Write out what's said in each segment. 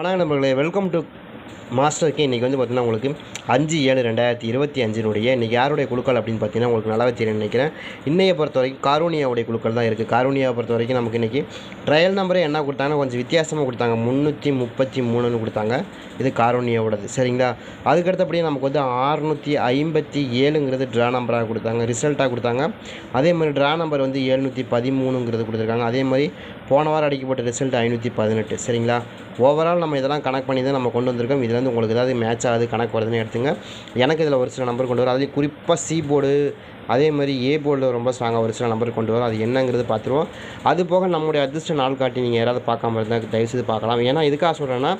வணக்கம் நண்பர்களே. Welcome to மாஸ்டருக்கு இன்றைக்கி வந்து பார்த்திங்கன்னா உங்களுக்கு அஞ்சு ஏழு ரெண்டாயிரத்தி இருபத்தி அஞ்சினுடைய இன்றைக்கி யாருடைய குழுக்கள் அப்படின்னு பார்த்தீங்கன்னா உங்களுக்கு நல்லாவே தெரியும் நினைக்கிறேன். இன்னையை பொறுத்த வரைக்கும் காரூனியாவுடைய குழுக்கள் தான் இருக்குது காரூனியாவை பொறுத்த வரைக்கும் நமக்கு இன்றைக்கி ட்ரையல் நம்பரே என்ன கொடுத்தாங்கன்னா கொஞ்சம் வித்தியாசமாக கொடுத்தாங்க. முந்நூற்றி முப்பத்தி மூணுன்னு கொடுத்தாங்க. இது காரூனியாவோடது சரிங்களா? அதுக்கடுத்தபடியே நமக்கு வந்து ஆறுநூற்றி ஐம்பத்தி ஏழுங்கிறது ட்ரா நம்பராக கொடுத்தாங்க. ரிசல்ட்டாக கொடுத்தாங்க. அதே மாதிரி ட்ரா நம்பர் வந்து எழுநூற்றி பதிமூணுங்கிறது கொடுத்துருக்காங்க. அதே மாதிரி போன வாரம் அடிக்கப்பட்ட ரிசல்ட் ஐநூற்றி பதினெட்டு. சரிங்களா? ஓவரால் நம்ம இதெல்லாம் கணக்கு பண்ணி தான் நம்ம கொண்டு வந்திருக்கோம். இதில் வந்து உங்களுக்கு ஏதாவது மேட்ச் ஆகுது கணக்கு வருதுன்னு எடுத்துங்க. எனக்கு இதில் ஒரு சில நம்பர் கொண்டு வரும். அதுலேயும் குறிப்பாக சி போர்டு அதே மாதிரி ஏ போர்டில் ரொம்ப ஸ்ட்ராங்காக ஒரு சில நம்பர் கொண்டு வரும். அது என்னங்கிறது பார்த்துருவோம். அது போக நம்முடைய அதிர்ஷ்ட நாள் காட்டி நீங்கள் யாராவது பார்க்காம இருந்தால் தயவுசெய்து பார்க்கலாம். ஏன்னா எதுக்காக சொல்கிறேன்னா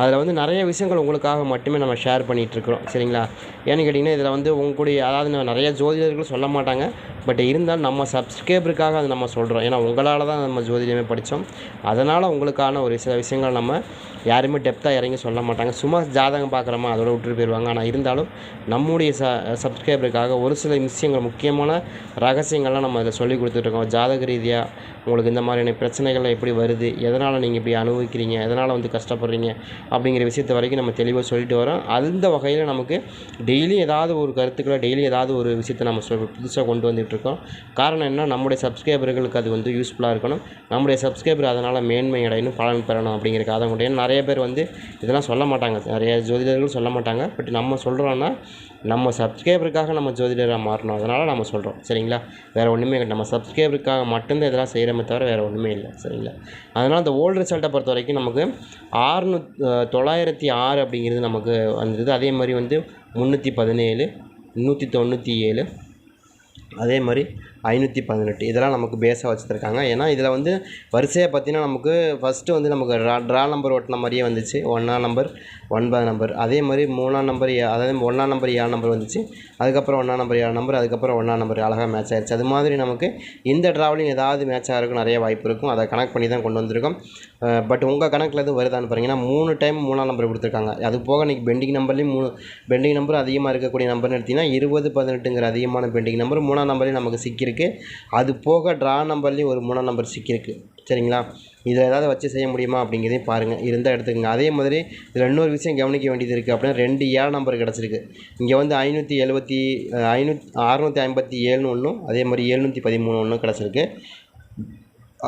அதில் வந்து நிறைய விஷயங்கள் உங்களுக்காக மட்டுமே நம்ம ஷேர் பண்ணிகிட்ருக்குறோம் சரிங்களா? ஏன்னு கேட்டிங்கன்னா இதில் வந்து உங்களுடைய அதாவது நிறைய ஜோதிடர்கள் சொல்ல மாட்டாங்க. பட் இருந்தாலும் நம்ம சப்ஸ்கிரைபருக்காக அதை நம்ம சொல்கிறோம் ஏன்னா உங்களால் தான் நம்ம ஜோதிடமே படித்தோம் அதனால் உங்களுக்கான ஒரு சில விஷயங்கள் நம்ம யாருமே டெப்த்தாக இறங்கி சொல்ல மாட்டாங்க. சும்மா ஜாதகம் பார்க்குறோமா அதோட விட்டுட்டு போயிடுவாங்க ஆனால் இருந்தாலும் நம்முடைய ச சப்ஸ்கிரைபருக்காக ஒரு சில விஷயங்கள் முக்கியமான ரகசியங்கள்லாம் நம்ம அதில் சொல்லி கொடுத்துட்ருக்கோம் ஜாதக ரீதியாக உங்களுக்கு இந்த மாதிரியான பிரச்சனைகள்லாம் எப்படி வருது? எதனால் நீங்கள் இப்படி அனுபவிக்கிறீங்க? எதனால் வந்து கஷ்டப்படுறீங்க? அப்படிங்கிற விஷயத்த வரைக்கும் நம்ம தெளிவாக சொல்லிட்டு வரோம். அந்த வகையில் நமக்கு டெய்லி ஏதாவது ஒரு கருத்துக்களை டெய்லி ஏதாவது ஒரு விஷயத்தை நம்ம சொல் புதுசாக கொண்டு வந்துகிட்ருக்கோம் காரணம் என்ன? நம்முடைய சப்ஸ்கிரைபர்களுக்கு அது வந்து யூஸ்ஃபுல்லாக இருக்கணும். நம்முடைய சப்ஸ்கிரைபர் அதனால் மேன்மை அடையணும் பலன் பெறணும் அப்படிங்கிறக்காக தான் கொண்டு. நிறைய பேர் வந்து இதெல்லாம் சொல்ல மாட்டாங்க. நிறைய ஜோதிடர்கள் சொல்ல மாட்டாங்க. பட் நம்ம சொல்கிறோன்னா நம்ம சப்ஸ்கிரைபருக்காக நம்ம ஜோதிடராக மாறணும். அதனால் நம்ம சொல்கிறோம் சரிங்களா? வேறு ஒன்றுமே இல்லை. நம்ம சப்ஸ்கிரைபருக்காக மட்டும்தான் இதெல்லாம் செய்கிறோமே தவிர வேறு ஒன்றுமே இல்லை. சரிங்களா? அதனால் அந்த ஓல்டு ரிசல்ட்டை பொறுத்த வரைக்கும் நமக்கு ஆறுநூ தொள்ளாயிரத்தி ஆறு அப்படிங்கிறது நமக்கு வந்தது. அதே மாதிரி வந்து முந்நூற்றி பதினேழு நூற்றி தொண்ணூற்றி ஏழு அதே மாதிரி ஐநூற்றி பதினெட்டு. இதெல்லாம் நமக்கு பேஸாக வச்சுருக்காங்க. ஏன்னா இதில் வந்து வரிசையாக பார்த்தீங்கன்னா நமக்கு ஃபஸ்ட்டு வந்து நமக்கு ட்ரா ட்ரா நம்பர் ஒட்டின மாதிரியே வந்துச்சு. ஒன்றாம் நம்பர் ஒன்பதாம் நம்பர் அதே மாதிரி மூணாம் நம்பர் அதாவது ஒன்றாம் நம்பர் ஏழு நம்பர் வந்துச்சு. அதுக்கப்புறம் ஒன்றாம் நம்பர் ஏழு நம்பர் அதுக்கப்புறம் ஒன்றாம் நம்பர் அழகாக மேட்ச் ஆயிடுச்சு அது மாதிரி நமக்கு இந்த ட்ராவலிங் ஏதாவது மேட்ச் ஆகிறதுக்கு நிறைய வாய்ப்பு இருக்கும். அதை கனெக்ட் பண்ணி தான் கொண்டு வந்திருக்கோம். பட் உங்கள் கணக்கில் எதுவும் வருதான்னு பாருங்கன்னா மூணு டைம் மூணாம் நம்பர் கொடுத்துருக்காங்க. அது போக இன்றைக்கி பெண்டிங் நம்பர்லேயும் மூணு பெண்டிங் நம்பர் அதிகமாக இருக்கக்கூடிய நம்பர்னு எடுத்திங்கன்னா இருபது பதினெட்டுங்கிற அதிகமான பெண்டிங் நம்பர் மூணாம் நம்பர்லேயும் நமக்கு சிக்கியிருக்கு. அது போக ட்ரா நம்பர்லேயும் ஒரு மூணாம் நம்பர் சிக்கியிருக்கு சரிங்களா? இதில் ஏதாவது வச்சு செய்ய முடியுமா அப்படிங்கிறதையும் பாருங்கள் இருந்தால் எடுத்துக்கோங்க. அதே மாதிரி இதில் இன்னொரு விஷயம் கவனிக்க வேண்டியது இருக்குது அப்படின்னா ரெண்டு ஏழு நம்பர் கிடச்சிருக்கு. இங்கே வந்து ஐநூற்றி எழுபத்தி ஐநூற்றி அறநூற்றி ஐம்பத்தி ஏழுன்னு ஒன்றும் அதே மாதிரி எழுநூற்றி பதிமூணு ஒன்றும் கிடச்சிருக்கு.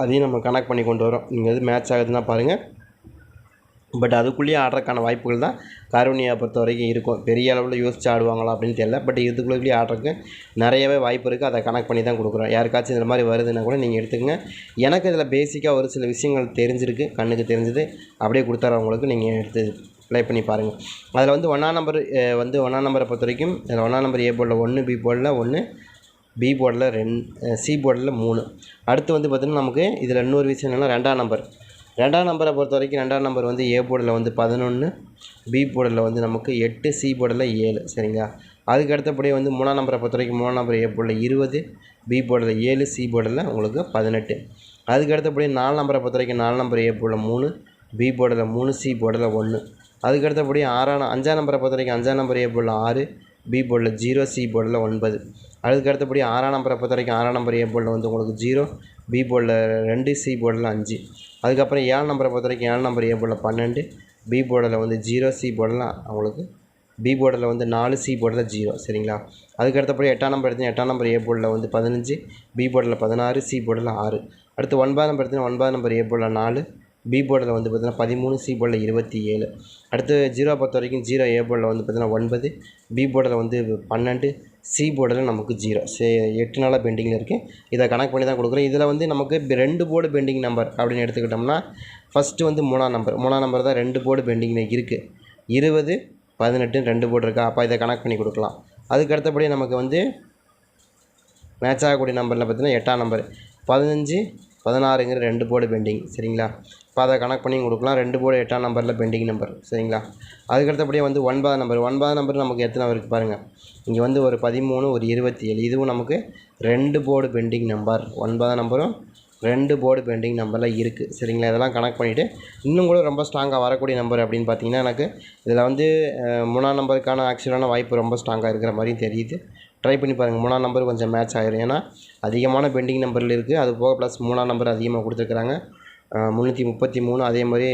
அதையும் நம்ம கனெக்ட் பண்ணி கொண்டு வரோம். நீங்கள் எது மேட்ச் ஆகுதுன்னா பாருங்கள் பட் அதுக்குள்ளேயே ஆடுறதுக்கான வாய்ப்புகள் தான் கருணியை பொறுத்த வரைக்கும் இருக்கும். பெரிய அளவில் யோசிச்சு ஆடுவாங்களா அப்படின்னு தெரியல. பட் இதுக்குள்ளேயே ஆடுறதுக்கு நிறையவே வாய்ப்பு இருக்குது அதை கனெக்ட் பண்ணி தான் கொடுக்குறோம். யாருக்காச்சும் இந்த மாதிரி வருதுன்னா கூட நீங்கள் எடுத்துக்கங்க. எனக்கு இதில் பேசிக்காக ஒரு சில விஷயங்கள் தெரிஞ்சிருக்கு. கண்ணுக்கு தெரிஞ்சது. அப்படியே கொடுத்துறவங்களுக்கு நீங்கள் எடுத்து ப்ளே பண்ணி பாருங்கள் அதில் வந்து ஒன்றாம் நம்பர் வந்து ஒன்றாம் நம்பரை பொறுத்த வரைக்கும் இதில் ஒன்றாம் நம்பர் ஏ போர்டில் ஒன்று பி போர்டில் ஒன்று பி போர்டில் ரெண்டு சி போர்டில் மூணு. அடுத்து வந்து பார்த்திங்கன்னா நமக்கு இதில் இன்னொரு விஷயம் என்னென்னா ரெண்டாம் நம்பர் ரெண்டாம் நம்பரை பொறுத்த வரைக்கும் ரெண்டாம் நம்பர் வந்து ஏ போர்டில் வந்து பதினொன்று பி போர்டில் வந்து நமக்கு எட்டு சி போர்டில் ஏழு. சரிங்களா? அதுக்கு அடுத்தபடியே வந்து மூணாம் நம்பரை பொறுத்த வரைக்கும் மூணாம் நம்பர் ஏ போர்டில் இருபது பி போர்டில் ஏழு சி போர்டில் உங்களுக்கு பதினெட்டு. அதுக்கு அடுத்தபடியே நாலு நம்பரை பொறுத்த வரைக்கும் நாலு நம்பர் ஏ போர்டில் மூணு பி போர்டில் மூணு சி போர்டில் ஒன்று அதுக்கு அடுத்தபடி ஆறாம் அஞ்சாம் நம்பரை பொறுத்த வரைக்கும் அஞ்சாம் நம்பர் ஏ போர்டில் ஆறு பி போர்டில் ஜீரோ சி போர்டில் ஒன்பது. அதுக்கு அடுத்தபடி ஆறாம் நம்பரை பொறுத்த வரைக்கும் ஆறாம் நம்பர் ஏ போர்டில் வந்து உங்களுக்கு ஜீரோ பி போர்டில் ரெண்டு சி போர்டில் அஞ்சு அதுக்கப்புறம் ஏழு நம்பரை பொறுத்த வரைக்கும் ஏழு நம்பர் ஏ போர்டில் பன்னெண்டு பி போர்டில் வந்து ஜீரோ சி போர்டில் உங்களுக்கு பி போர்டில் வந்து நாலு சி போர்டில் ஜீரோ சரிங்களா அதுக்கு அடுத்தபடி எட்டாம் நம்பர் எடுத்து எட்டாம் நம்பர் ஏ போர்டில் வந்து பதினஞ்சு பி போர்டில் பதினாறு சி போர்டில் ஆறு அடுத்து ஒன்பதாம் நம்பர் எடுத்து ஒன்பதாம் நம்பர் ஏ போர்டில் நாலு பி போர்டில் வந்து பார்த்திங்கன்னா பதிமூணு சி போர்டில் இருபத்தி ஏழு. அடுத்து ஜீரோ பொறுத்த வரைக்கும் ஜீரோ ஏ போர்டில் வந்து பார்த்திங்கன்னா ஒன்பது பி போர்டில் வந்து பன்னெண்டு சி போர்டில் நமக்கு ஜீரோ. சே எட்டு நாளாக பெண்டிங்கில் இருக்குது இதை கணக்கு பண்ணி தான் கொடுக்குறோம் இதில் வந்து நமக்கு ரெண்டு போர்டு பெண்டிங் நம்பர் அப்படின்னு எடுத்துக்கிட்டோம்னா ஃபஸ்ட்டு வந்து மூணாம் நம்பர். மூணாம் நம்பர் தான் ரெண்டு போர்டு பெண்டிங்கில் இருக்குது இருபது பதினெட்டு ரெண்டு போர்டு இருக்கா? அப்போ இதை கணக்கு பண்ணி கொடுக்கலாம். அதுக்கு அடுத்தபடி நமக்கு வந்து மேட்ச் ஆகக்கூடிய நம்பரில் பார்த்திங்கன்னா எட்டாம் நம்பர். பதினஞ்சு பதினாறுங்கிற ரெண்டு போர்டு பெண்டிங் சரிங்களா? இப்போ அதை கனெக்ட் பண்ணி கொடுக்கலாம். ரெண்டு போர்டு எட்டாம் நம்பரில் பெண்டிங் நம்பர் சரிங்களா? அதுக்கடுத்தபடியே வந்து ஒன்பதாம் நம்பர் ஒன்பதாம் நம்பர் நமக்கு எத்தனை இருக்குது பாருங்கள் இங்கே வந்து ஒரு பதிமூணு ஒரு இருபத்தி ஏழு இதுவும் நமக்கு ரெண்டு போர்டு பெண்டிங் நம்பர் ஒன்பதாம் நம்பரும் ரெண்டு போர்டு பெண்டிங் நம்பரில் இருக்குது சரிங்களா? இதெல்லாம் கனெக்ட் பண்ணிவிட்டு இன்னும் கூட ரொம்ப ஸ்ட்ராங்காக வரக்கூடிய நம்பர் அப்படின்னு பார்த்தீங்கன்னா எனக்கு இதில் வந்து மூணாம் நம்பருக்கான ஆக்சுவலான வாய்ப்பு ரொம்ப ஸ்ட்ராங்காக இருக்கிற மாதிரியும் தெரியுது. ட்ரை பண்ணி பாருங்கள் மூணாம் நம்பர் கொஞ்சம் மேட்ச் ஆயிரும். ஏன்னா அதிகமான பெண்டிங் நம்பரில் இருக்குது அது போக ப்ளஸ் மூணாம் நம்பர் அதிகமாக கொடுத்துருக்குறாங்க. முந்நூற்றி முப்பத்தி மூணு அதே மாதிரி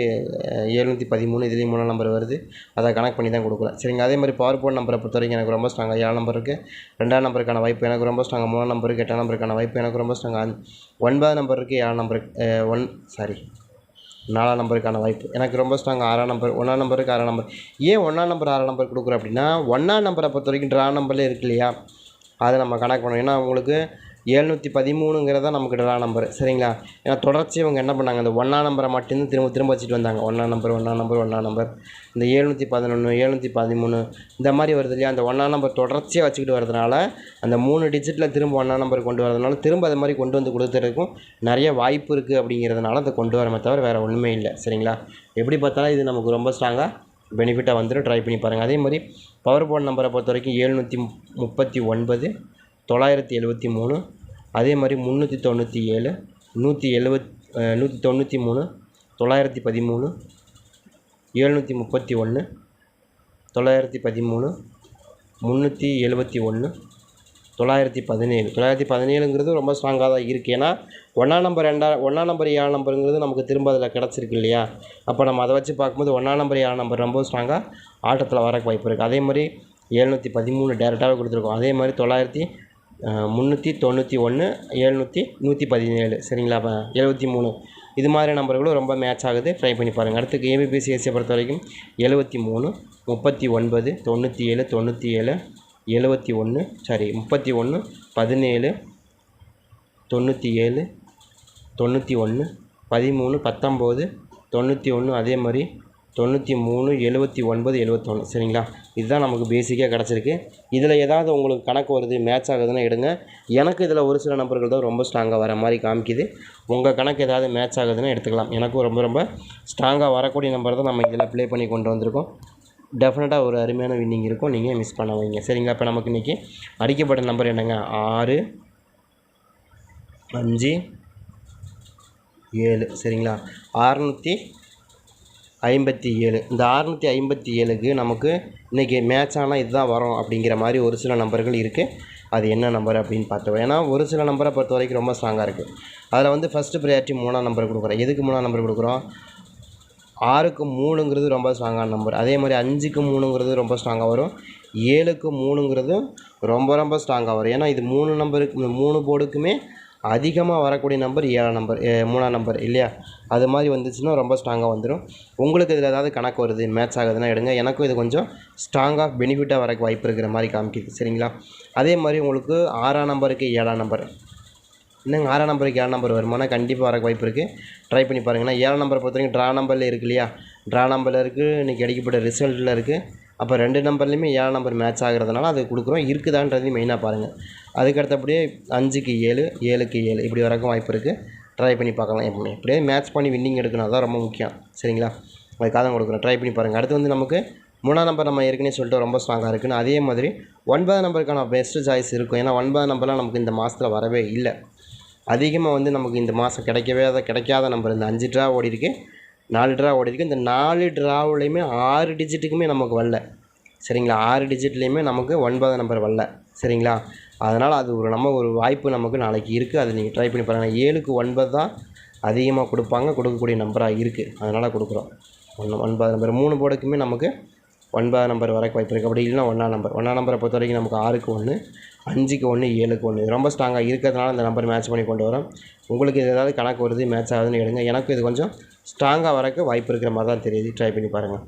எழுநூற்றி பதிமூணு இதுலேயும் மூணாம் நம்பர் வருது. அதை கனெக்ட் பண்ணி தான் கொடுக்குறேன் சரிங்க. அதே மாதிரி பவர் போர்ட் நம்பரை பொறுத்த வரைக்கும் எனக்கு ரொம்ப ஸ்ட்ராங்காக ஏழு நம்பர் இருக்குது ரெண்டாம் நம்பருக்கான வாய்ப்பு எனக்கு ரொம்ப ஸ்ட்ராங்காக மூணாம் நம்பருக்கு எட்டாம் நம்பருக்கான வாய்ப்பு எனக்கு ரொம்ப ஸ்ட்ராங்காக ஒன்பதாம் நம்பர் இருக்குது ஏழாம் நம்பருக்கு ஒன் சாரி நாலாம் நம்பருக்கான வாய்ப்பு. எனக்கு ரொம்ப ஸ்ட்ராங் ஆறாம் நம்பர் ஒன்றாம் நம்பருக்கு ஆறாம் நம்பர் ஏன் ஒன்றாம் நம்பர் ஆறாம் நம்பர் கொடுக்குறோம் அப்படின்னா ஒன்றாம் நம்பரை பொறுத்த வரைக்கும் ட்ரா நம்பர்லேயே இருக்கு இல்லையா? அதை நம்ம கணக்கு பண்ணணும். ஏன்னா உங்களுக்கு எழுநூற்றி பதிமூணுங்கிறது தான் நமக்கு ட்ரா நம்பர் சரிங்களா? ஏன்னா தொடர்ச்சி இவங்க என்ன பண்ணாங்க? இந்த ஒன்றா நம்பரை மட்டும்தான் திரும்ப திரும்ப வச்சுட்டு வந்தாங்க. ஒன்றா நம்பர் ஒன்றா நம்பர் ஒன்றா நம்பர் இந்த எழுநூற்றி பதினொன்று எழுநூற்றி பதிமூணு இந்த மாதிரி வருது இல்லையா? அந்த ஒன்றா நம்பர் தொடர்ச்சியாக வச்சுக்கிட்டு வரதுனால அந்த மூணு டிஜிட்டில் திரும்ப ஒன்றா நம்பர் கொண்டு வரதுனால திரும்ப அது மாதிரி கொண்டு வந்து கொடுத்துறதுக்கும் நிறைய வாய்ப்பு இருக்குது அப்படிங்கிறதுனால அதை கொண்டு வரமே தவிர வேறு ஒன்றுமே இல்லை. சரிங்களா? எப்படி பார்த்தாலும் இது நமக்கு ரொம்ப ஸ்ட்ராங்காக பெனிஃபிட்டாக வந்துடும் ட்ரை பண்ணி பாருங்கள் அதே மாதிரி பவர் போர்ட் நம்பரை பொறுத்த வரைக்கும் எழுநூற்றி முப்பத்தி ஒன்பது தொள்ளாயிரத்தி எழுபத்தி மூணு அதே மாதிரி முந்நூற்றி தொண்ணூற்றி ஏழு நூற்றி எழுபத் நூற்றி தொண்ணூற்றி மூணு தொள்ளாயிரத்தி பதிமூணு எழுநூற்றி முப்பத்தி ஒன்று தொள்ளாயிரத்தி பதிமூணு முந்நூற்றி எழுபத்தி ஒன்று தொள்ளாயிரத்தி பதினேழு. தொள்ளாயிரத்தி பதினேழுங்கிறது ரொம்ப ஸ்ட்ராங்காக தான் இருக்குது ஏன்னா ஒன்றாம் நம்பர் ரெண்டா ஒன்றாம் நம்பர் ஏழு நம்பருங்கிறது நமக்கு திரும்ப அதில் கிடச்சிருக்கு இல்லையா? அப்போ நம்ம அதை வச்சு பார்க்கும்போது ஒன்றாம் நம்பர் ஏழு நம்பர் ரொம்ப ஸ்ட்ராங்காக ஆட்டத்தில் வரக்கு வாய்ப்பு இருக்குது அதே மாதிரி எழுநூற்றி பதிமூணு டேரெக்டாகவே கொடுத்துருக்கோம். அதே மாதிரி தொள்ளாயிரத்தி முந்நூற்றி தொண்ணூற்றி ஒன்று எழுநூற்றி நூற்றி பதினேழு. சரிங்களா? எழுபத்தி மூணு. இது மாதிரி நம்பர்களும் ரொம்ப மேட்ச் ஆகுது. ட்ரை பண்ணி பாருங்கள் அடுத்து ஏபிபிசிஎஸ்சியை பொறுத்த வரைக்கும் எழுபத்தி மூணு முப்பத்தி ஒன்பது தொண்ணூற்றி ஏழு தொண்ணூற்றி ஏழு எழுபத்தி ஒன்று சாரி முப்பத்தி ஒன்று பதினேழு தொண்ணூற்றி ஏழு தொண்ணூற்றி ஒன்று பதிமூணு பத்தொம்போது தொண்ணூற்றி ஒன்று அதே மாதிரி தொண்ணூற்றி மூணு எழுபத்தி ஒன்பது எழுபத்தொன்று சரிங்களா? இதுதான் நமக்கு பேசிக்காக கிடச்சிருக்கு. இதில் ஏதாவது உங்களுக்கு கணக்கு வருது மேட்ச் ஆகுதுன்னா எடுங்க. எனக்கு இதில் ஒரு சில நம்பர்கள் தான் ரொம்ப ஸ்ட்ராங்காக வர மாதிரி காமிக்குது. உங்கள் கணக்கு ஏதாவது மேட்ச் ஆகுதுன்னா எடுத்துக்கலாம். எனக்கும் ரொம்ப ரொம்ப ஸ்ட்ராங்காக வரக்கூடிய நம்பர் தான் நம்ம இதில் ப்ளே பண்ணி கொண்டு வந்திருக்கோம். டெஃபினட்டாக ஒரு அருமையான வின்னிங் இருக்கும். நீங்கள் மிஸ் பண்ண வைங்க. சரிங்களா? இப்போ நமக்கு இன்றைக்கி அடிக்கப்பட்ட நம்பர் என்னங்க? ஆறு அஞ்சு ஏழு. சரிங்களா? அறநூற்றி ஐம்பத்தி ஏழு. இந்த அறநூற்றி ஐம்பத்தி ஏழுக்கு நமக்கு இன்றைக்கி மேட்ச் ஆனால் இதுதான் வரும் அப்படிங்கிற மாதிரி ஒரு சில நம்பர்கள் இருக்குது அது என்ன நம்பர் அப்படின்னு பார்த்துவோம் ஏன்னா ஒரு சில நம்பரை பொறுத்த வரைக்கும் ரொம்ப ஸ்ட்ராங்காக இருக்குது அதில் வந்து ஃபஸ்ட்டு ப்ரையாரிட்டி மூணாம் நம்பர் கொடுக்குறோம். எதுக்கு மூணாம் நம்பர் கொடுக்குறோம்? ஆறுக்கு மூணுங்கிறது ரொம்ப ஸ்ட்ராங்கான நம்பர் அதே மாதிரி அஞ்சுக்கு மூணுங்கிறது ரொம்ப ஸ்ட்ராங்காக வரும். ஏழுக்கு மூணுங்கிறதும் ரொம்ப ரொம்ப ஸ்ட்ராங்காக வரும். ஏன்னா இது மூணு நம்பருக்கு இந்த மூணு போர்டுக்குமே அதிகமாக வரக்கூடிய நம்பர் ஏழாம் நம்பர் மூணாம் நம்பர் இல்லையா? அது மாதிரி வந்துச்சுன்னா ரொம்ப ஸ்ட்ராங்காக வந்துடும் உங்களுக்கு இதில் ஏதாவது கணக்கு வருது மேட்ச் ஆகுதுன்னா எடுங்க. எனக்கும் இது கொஞ்சம் ஸ்ட்ராங்காக பெனிஃபிட்டாக வரக்கு வாய்ப்பு இருக்கிற மாதிரி காமிக்குது. சரிங்களா? அதே மாதிரி உங்களுக்கு ஆறாம் நம்பருக்கு ஏழாம் நம்பர் இன்னும் ஆறாம் நம்பருக்கு ஏழாம் நம்பர் வருமானா கண்டிப்பாக வரக்கு வாய்ப்பு இருக்குது ட்ரை பண்ணி பாருங்கன்னா ஏழாம் நம்பரை பொறுத்த வரைக்கும் ட்ரா நம்பரில் இருக்கு இல்லையா? ட்ரா நம்பரில் இருக்குது இன்றைக்கி அடிக்கப்பட்ட ரிசல்ட்டில் இருக்குது அப்போ ரெண்டு நம்பர்லேயுமே ஏழாம் நம்பர் மேட்ச் ஆகிறதுனால அது கொடுக்குறோம். இருக்குதான்றதையும் மெயினாக பாருங்கள் அதுக்கு அடுத்தபடியே அஞ்சுக்கு ஏழு ஏழுக்கு ஏழு இப்படி வரக்கும் வாய்ப்பு இருக்குது ட்ரை பண்ணி பார்க்கலாம் எப்பவுமே. இப்படியே மேட்ச் பண்ணி வின்னிங் எடுக்கணும். அதுதான் ரொம்ப முக்கியம். சரிங்களா? அதுக்காக தான் கொடுக்குறோம் ட்ரை பண்ணி பாருங்கள் அடுத்து வந்து நமக்கு மூணாம் நம்பர் நம்ம ஏற்கனவே சொல்லிட்டு ரொம்ப ஸ்ட்ராங்காக இருக்குன்னு. அதே மாதிரி ஒன்பதாம் நம்பருக்கான பெஸ்ட்டு சாய்ஸ் இருக்கும். ஏன்னா ஒன்பதாம் நம்பர்லாம் நமக்கு இந்த மாதத்தில் வரவே இல்லை. அதிகமாக வந்து நமக்கு இந்த மாதம் கிடைக்கவே அதை கிடைக்காத நம்பர் இந்த அஞ்சு ட்ரா ஓடி இருக்கு நாலு ட்ரா ஓடி இருக்கு இந்த நாலு ட்ராவிலையுமே ஆறு டிஜிட்டுக்குமே நமக்கு வரல. சரிங்களா? ஆறு டிஜிட்லேயுமே நமக்கு ஒன்பதாம் நம்பர் வரல. சரிங்களா? அதனால் அது ஒரு நம்ம ஒரு வாய்ப்பு நமக்கு நாளைக்கு இருக்குது அதை நீங்கள் ட்ரை பண்ணி பாருங்கள் ஏழுக்கு ஒன்பது தான் அதிகமாக கொடுப்பாங்க. கொடுக்கக்கூடிய நம்பராக இருக்குது அதனால் கொடுக்குறோம். ஒன்று ஒன்பது நம்பர். மூணு போர்டுக்குமே நமக்கு ஒன்பதாம் நம்பர் வரைக்கும் வாய்ப்பு இருக்குது. அப்படி இல்லைன்னா ஒன்றாம் நம்பர். ஒன்றாம் நம்பரை பொறுத்த வரைக்கும் நமக்கு ஆறுக்கு ஒன்று அஞ்சுக்கு ஒன்று ஏழுக்கு ஒன்று. ரொம்ப ஸ்ட்ராங்காக இருக்கிறதுனால இந்த நம்பர் மேட்ச் பண்ணி கொண்டு வரோம். உங்களுக்கு இது ஏதாவது கணக்கு வருது மேட்ச் ஆகுதுன்னு எடுங்க எனக்கு இது கொஞ்சம் ஸ்ட்ராங்காக வரக்கு வாய்ப்பு இருக்கிற மாதிரி தான் தெரியுது. ட்ரை பண்ணி பாருங்கள்